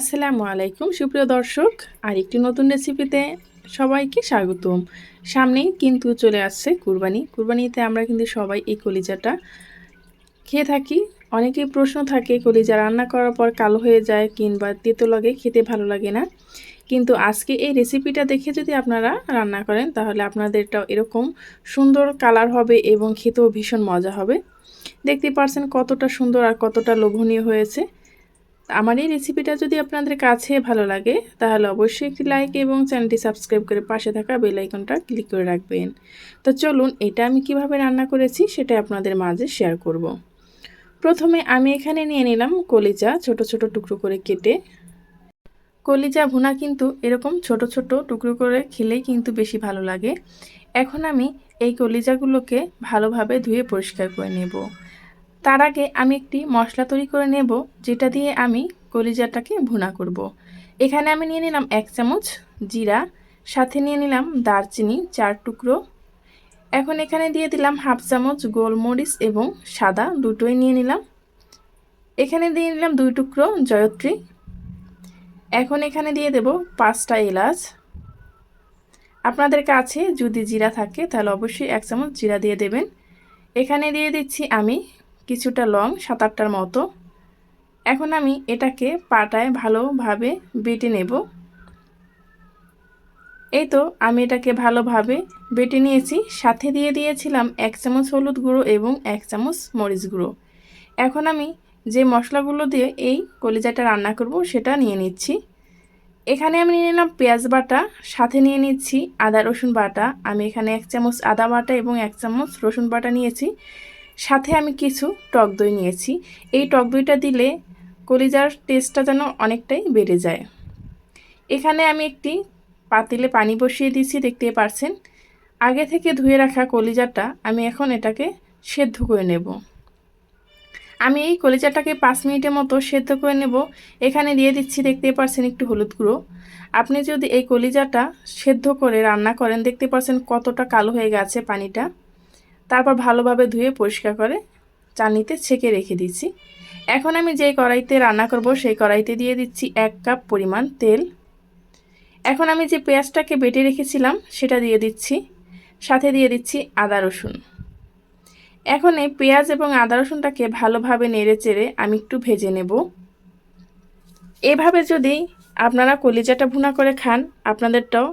আসসালামু আলাইকুম, সুপ্রিয় দর্শক। আর একটি নতুন রেসিপিতে সবাইকে স্বাগতম। সামনেই কিন্তু চলে আসছে কুরবানি। কুরবানিতে আমরা কিন্তু সবাই এই কলিজাটা খেয়ে থাকি। অনেকেই প্রশ্ন থাকে, কলিজা রান্না করার পর কালো হয়ে যায় কিংবা তেতো লাগে, খেতে ভালো লাগে না। কিন্তু আজকে এই রেসিপিটা দেখে যদি আপনারা রান্না করেন, তাহলে আপনাদেরটাও এরকম সুন্দর কালার হবে এবং খেতেও ভীষণ মজা হবে। দেখতে পারছেন কতটা সুন্দর আর কতটা লোভনীয় হয়েছে। আমার এই রেসিপিটা যদি আপনাদের কাছে ভালো লাগে, তাহলে অবশ্যই একটি লাইক এবং চ্যানেলটি সাবস্ক্রাইব করে পাশে থাকা বেল আইকনটা ক্লিক করে রাখবেন। তো চলুন, এটা আমি কীভাবে রান্না করেছি সেটা আপনাদের মাঝে শেয়ার করব। প্রথমে আমি এখানে নিয়ে নিলাম কলিজা ছোট ছোট টুকরো করে কেটে। কলিজা ভুনা কিন্তু এরকম ছোট ছোট টুকরো করে খেলেই কিন্তু বেশি ভালো লাগে। এখন আমি এই কলিজাগুলোকে ভালোভাবে ধুয়ে পরিষ্কার করে নেব। তার আগে আমি একটি মশলা তৈরি করে নেব, যেটা দিয়ে আমি কলিজাটাকে ভুনা করব। এখানে আমি নিয়ে নিলাম এক চামচ জিরা, সাথে নিয়ে নিলাম দারচিনি চার টুকরো। এখন এখানে দিয়ে দিলাম হাফ চামচ গোলমরিচ এবং সাদা দুটোই নিয়ে নিলাম। এখানে দিয়ে নিলাম দুই টুকরো জয়ত্রী। এখন এখানে দিয়ে দেব পাঁচটা এলাচ। আপনাদের কাছে যদি জিরা থাকে, তাহলে অবশ্যই এক চামচ জিরা দিয়ে দেবেন। এখানে দিয়ে দিচ্ছি আমি কিছুটা লং সাত আটটার মতো। এখন আমি এটাকে পাটায় ভালোভাবে বেটে নেব। এই তো আমি এটাকে ভালোভাবে বেটে নিয়েছি। সাথে দিয়ে দিয়েছিলাম এক চামচ হলুদ গুঁড়ো এবং এক চামচ মরিচ গুঁড়ো। এখন আমি যে মশলাগুলো দিয়ে এই কলিজাটা রান্না করব সেটা নিয়ে নিচ্ছি। এখানে আমি নিয়ে নিলাম পেঁয়াজ বাটা, সাথে নিয়ে নিচ্ছি আদা রসুন বাটা। আমি এখানে এক চামচ আদা বাটা এবং এক চামচ রসুন বাটা নিয়েছি। সাথে আমি কিছু টক দই নিয়েছি। এই টক দইটা দিলে কলিজার টেস্টটা যেন অনেকটাই বেড়ে যায়। এখানে আমি একটি পাতিলে পানি বসিয়ে দিয়েছি দেখতে পারছেন। আগে থেকে ধুয়ে রাখা কলিজাটা আমি এখন এটাকে সেদ্ধ করে নেব। আমি এই কলিজাটাকে পাঁচ মিনিটের মতো সেদ্ধ করে নেব। এখানে দিয়ে দিচ্ছি দেখতে পারছেন, একটু হলুদ গুঁড়ো। আপনি যদি এই কলিজাটা সেদ্ধ করে রান্না করেন দেখতে পাচ্ছেন কতটা কালো হয়ে গেছে পানিটা। তারপর ভালোভাবে ধুয়ে পরিষ্কার করে চালনিতে ছেঁকে রেখে দিচ্ছি। এখন আমি যে কড়াইতে রান্না করব সেই কড়াইতে দিয়ে দিচ্ছি এক কাপ পরিমাণ তেল। এখন আমি যে পেঁয়াজটাকে বেটে রেখেছিলাম সেটা দিয়ে দিচ্ছি, সাথে দিয়ে দিচ্ছি আদা রসুন। এখন এই পেঁয়াজ এবং আদা রসুনটাকে ভালোভাবে নেড়ে চেড়ে আমি একটু ভেজে নেব। এভাবে যদি আপনারা কলিজাটা ভুনা করে খান, আপনাদেরটাও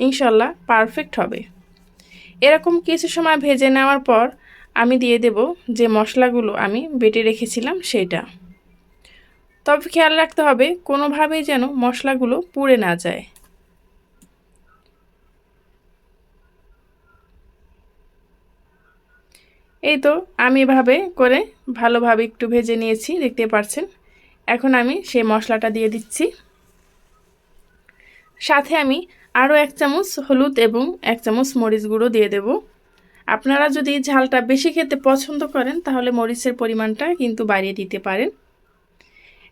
ইনশাল্লাহ পারফেক্ট হবে। এরকম কিছু সময় ভেজে নেওয়ার পর আমি দিয়ে দেব যে মশলাগুলো আমি বেটে রেখেছিলাম সেটা। তবে খেয়াল রাখতে হবে, কোনোভাবেই যেন মশলাগুলো পুড়ে না যায়। এই তো আমি এভাবে করে ভালোভাবে একটু ভেজে নিয়েছি, দেখতে পাচ্ছেন এখন আমি সেই মশলাটা দিয়ে দিচ্ছি। সাথে আমি আরও এক চামচ হলুদ এবং এক চামচ মরিচ গুঁড়ো দিয়ে দেব। আপনারা যদি ঝালটা বেশি খেতে পছন্দ করেন, তাহলে মরিচের পরিমাণটা কিন্তু বাড়িয়ে দিতে পারেন।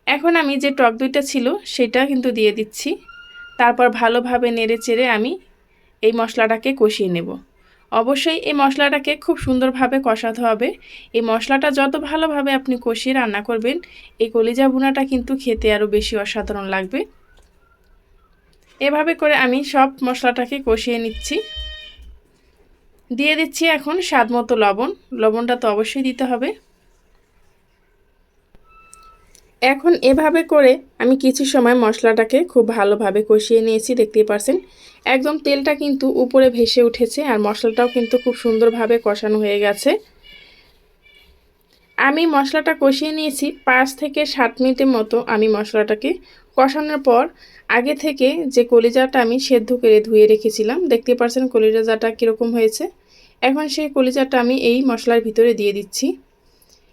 এখন আমি যে টক দইটা ছিল, সেটা কিন্তু দিয়ে দিচ্ছি। তারপর ভালোভাবে নেড়ে চেড়ে আমি এই মশলাটাকে কষিয়ে নেব। অবশ্যই এই মশলাটাকে খুব সুন্দরভাবে কষাতে হবে। এই মশলাটা যত ভালোভাবে আপনি কষিয়ে রান্না করবেন, এই কলিজা ভুনাটা কিন্তু খেতে আরও বেশি অসাধারণ লাগবে। এভাবে করে আমি সব মশলাটাকে কষিয়ে নিচ্ছি। দিয়ে দিচ্ছি এখন স্বাদ মতো লবণ। লবণটা তো অবশ্যই দিতে হবে। এখন এভাবে করে আমি কিছু সময় মশলাটাকে খুব ভালোভাবে কষিয়ে নিয়েছি, দেখতেই পারছেন। একদম তেলটা কিন্তু উপরে ভেসে উঠেছে আর মশলাটাও কিন্তু খুব সুন্দরভাবে কষানো হয়ে গেছে। আমি মশলাটা কষিয়ে নিয়েছি পাঁচ থেকে সাত মিনিটের মতো আমি মশলাটাকে কষানোর পর আগে থেকে যে কলিজাটা আমি সেদ্ধ করে ধুয়ে রেখেছিলাম, দেখতে পাচ্ছেন কলিজাটা কীরকম হয়েছে? এখন সেই কলিজাটা আমি এই মশলার ভিতরে দিয়ে দিচ্ছি।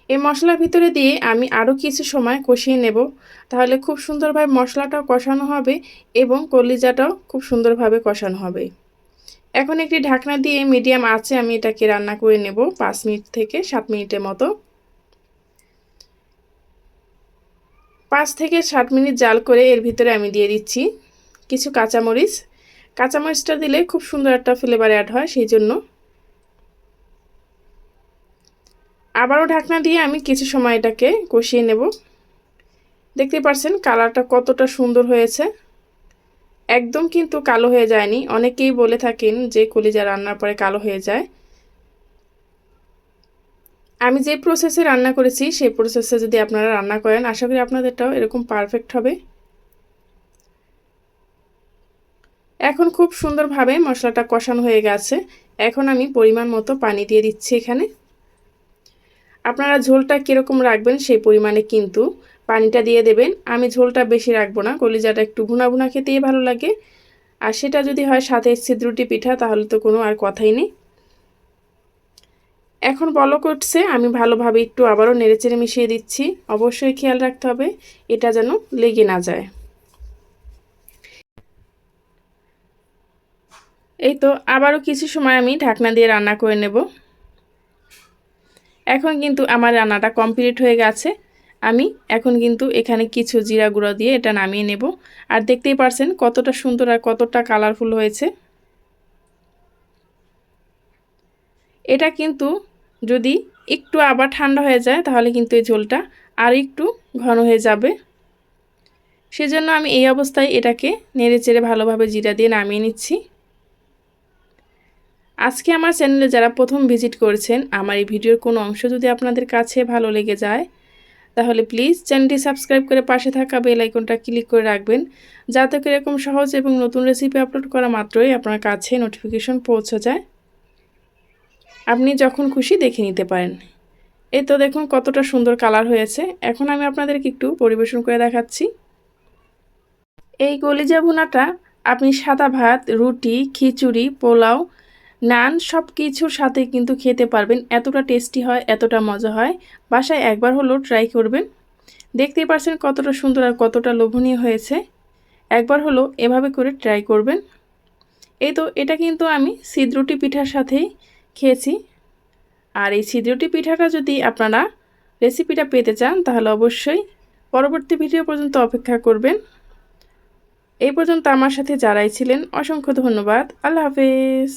এই মশলার ভিতরে দিয়ে আমি আরও কিছু সময় কষিয়ে নেব। তাহলে খুব সুন্দরভাবে মশলাটাও কষানো হবে এবং কলিজাটাও খুব সুন্দরভাবে কষানো হবে। এখন একটি ঢাকনা দিয়ে মিডিয়াম আছে আমি এটাকে রান্না করে নেব, পাঁচ মিনিট থেকে সাত মিনিটের মতো। পাঁচ থেকে ষাট মিনিট জাল করে এর ভিতরে আমি দিয়ে দিচ্ছি কিছু কাঁচামরিচ। কাঁচামরিচটা দিলে খুব সুন্দর একটা ফ্লেভার অ্যাড হয়, সেই জন্য। আবারও ঢাকনা দিয়ে আমি কিছু সময় এটাকে কষিয়ে নেব। দেখতে পাচ্ছেন কালারটা কতটা সুন্দর হয়েছে। একদম কিন্তু কালো হয়ে যায়নি। অনেকেই বলে থাকেন যে কলিজা রান্নার পরে কালো হয়ে যায়। আমি যে প্রসেসে রান্না করেছি, সেই প্রসেসে যদি আপনারা রান্না করেন, আশা করি আপনাদেরটাও এরকম পারফেক্ট হবে। এখন খুব সুন্দরভাবে মশলাটা কষানো হয়ে গেছে। এখন আমি পরিমাণ মতো পানি দিয়ে দিচ্ছি এখানে। আপনারা ঝোলটা কীরকম রাখবেন সেই পরিমাণে কিন্তু পানিটা দিয়ে দেবেন। আমি ঝোলটা বেশি রাখব না, কলিজাটা একটু ভুনা ভুনা খেতেই ভালো লাগে। আর সেটা যদি হয় সাথে ছিদ্রুটি পিঠা, তাহলে তো কোনো আর কথাই নেই। এখন বলো করছে, আমি ভালোভাবে একটু আবারও নেড়েচেড়ে মিশিয়ে দিচ্ছি। অবশ্যই খেয়াল রাখতে হবে, এটা যেন লেগে না যায়। এই তো, আবারও কিছু সময় আমি ঢাকনা দিয়ে রান্না করে নেব। এখন কিন্তু আমার রান্নাটা কমপ্লিট হয়ে গেছে। আমি এখন কিন্তু এখানে কিছু জিরা গুঁড়ো দিয়ে এটা নামিয়ে নেব। আর দেখতেই পারছেন কতটা সুন্দর আর কতটা কালারফুল হয়েছে। এটা কিন্তু যদি একটু আবার ঠান্ডা হয়ে যায়, তাহলে কিন্তু এই ঝোলটা আর একটু ঘন হয়ে যাবে। সেজন্য আমি এই অবস্থায় এটাকে নেড়ে চেড়ে ভালোভাবে জিরা দিয়ে নামিয়ে নিচ্ছি। আজকে আমার চ্যানেলে যারা প্রথম ভিজিট করেছেন, আমার এই ভিডিওর কোনো অংশ যদি আপনাদের কাছে ভালো লেগে যায়, তাহলে প্লিজ চ্যানেলটি সাবস্ক্রাইব করে পাশে থাকা বেল আইকনটা ক্লিক করে রাখবেন, যাতে করে এরকম সহজ এবং নতুন রেসিপি আপলোড করা মাত্রই আপনার কাছে নোটিফিকেশন পৌঁছে যায়। আপনি যখন খুশি দেখে নিতে পারেন। এই তো দেখুন কতটা সুন্দর কালার হয়েছে। এখন আমি আপনাদেরকে একটু পরিবেশন করে দেখাচ্ছি। এই গলিজা ভুনাটা আপনি সাদা ভাত, রুটি, খিচুড়ি, পোলাও, নান সব কিছুর সাথে কিন্তু খেতে পারবেন। এতটা টেস্টি হয়, এতটা মজা হয়। বাসায় একবার হলেও ট্রাই করবেন। দেখতেই পারছেন কতটা সুন্দর আর কতটা লোভনীয় হয়েছে। একবার হলো এভাবে করে ট্রাই করবেন। এই তো এটা কিন্তু আমি সিদ্রুটি পিঠার সাথেই খেয়েছি। আর এই ছিদ্রটি পিঠাটা যদি আপনারা রেসিপিটা পেতে চান, তাহলে অবশ্যই পরবর্তী ভিডিও পর্যন্ত অপেক্ষা করবেন। এই পর্যন্ত আমার সাথে যারাই ছিলেন, অসংখ্য ধন্যবাদ। আল্লাহ হাফেজ।